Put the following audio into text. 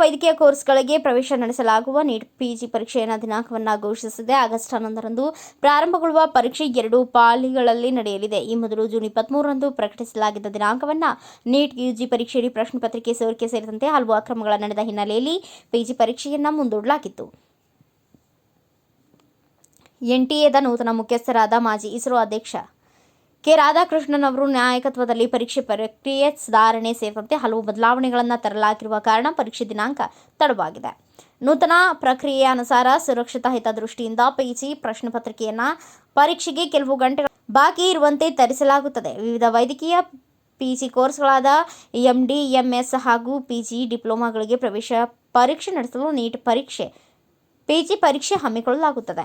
ವೈದ್ಯಕೀಯ ಕೋರ್ಸ್ಗಳಿಗೆ ಪ್ರವೇಶ ನಡೆಸಲಾಗುವ ನೀಟ್ ಪಿಜಿ ಪರೀಕ್ಷೆಯ ದಿನಾಂಕವನ್ನು ಘೋಷಿಸಿದೆ. ಆಗಸ್ಟ್ ಹನ್ನೊಂದರಂದು ಪ್ರಾರಂಭಗೊಳ್ಳುವ ಪರೀಕ್ಷೆ ಎರಡು ಪಾಲಿಗಳಲ್ಲಿ ನಡೆಯಲಿದೆ. ಈ ಮೊದಲು ಜೂನ್ ಇಪ್ಪತ್ಮೂರರಂದು ಪ್ರಕಟಿಸಲಾಗಿದ್ದ ದಿನಾಂಕವನ್ನು ನೀಟ್ ಯುಜಿ ಪರೀಕ್ಷೆಯಲ್ಲಿ ಪ್ರಶ್ನೆ ಪತ್ರಿಕೆ ಸೋರಿಕೆ ಸೇರಿದಂತೆ ಹಲವು ಅಕ್ರಮಗಳ ನಡೆದ ಹಿನ್ನೆಲೆಯಲ್ಲಿ ಪಿಜಿ ಪರೀಕ್ಷೆಯನ್ನು ಮುಂದೂಡಲಾಗಿತ್ತು. ಎನ್ಟಿಎದ ನೂತನ ಮುಖ್ಯಸ್ಥರಾದ ಮಾಜಿ ಇಸ್ರೋ ಅಧ್ಯಕ್ಷ ಕೆ. ರಾಧಾಕೃಷ್ಣನ್ ಅವರು ನಾಯಕತ್ವದಲ್ಲಿ ಪರೀಕ್ಷೆ ಪ್ರಕ್ರಿಯೆ ಸುಧಾರಣೆ ಸೇರಿದಂತೆ ಹಲವು ಬದಲಾವಣೆಗಳನ್ನು ತರಲಾಗಿರುವ ಕಾರಣ ಪರೀಕ್ಷೆ ದಿನಾಂಕ ತಡವಾಗಿದೆ. ನೂತನ ಪ್ರಕ್ರಿಯೆಯ ಅನುಸಾರ ಸುರಕ್ಷತಾ ಹಿತದೃಷ್ಟಿಯಿಂದ ಪಿಜಿ ಪ್ರಶ್ನೆ ಪತ್ರಿಕೆಯನ್ನು ಪರೀಕ್ಷೆಗೆ ಕೆಲವು ಗಂಟೆಗಳ ಬಾಕಿ ಇರುವಂತೆ ತರಿಸಲಾಗುತ್ತದೆ. ವಿವಿಧ ವೈದ್ಯಕೀಯ ಪಿಜಿ ಕೋರ್ಸ್ಗಳಾದ ಎಂ ಎಸ್ ಹಾಗೂ ಪಿಜಿ ಡಿಪ್ಲೊಮಾಗಳಿಗೆ ಪ್ರವೇಶ ಪರೀಕ್ಷೆ ನಡೆಸಲು ನೀಟ್ ಪರೀಕ್ಷೆ, ಪಿಜಿ ಪರೀಕ್ಷೆ ಹಮ್ಮಿಕೊಳ್ಳಲಾಗುತ್ತದೆ.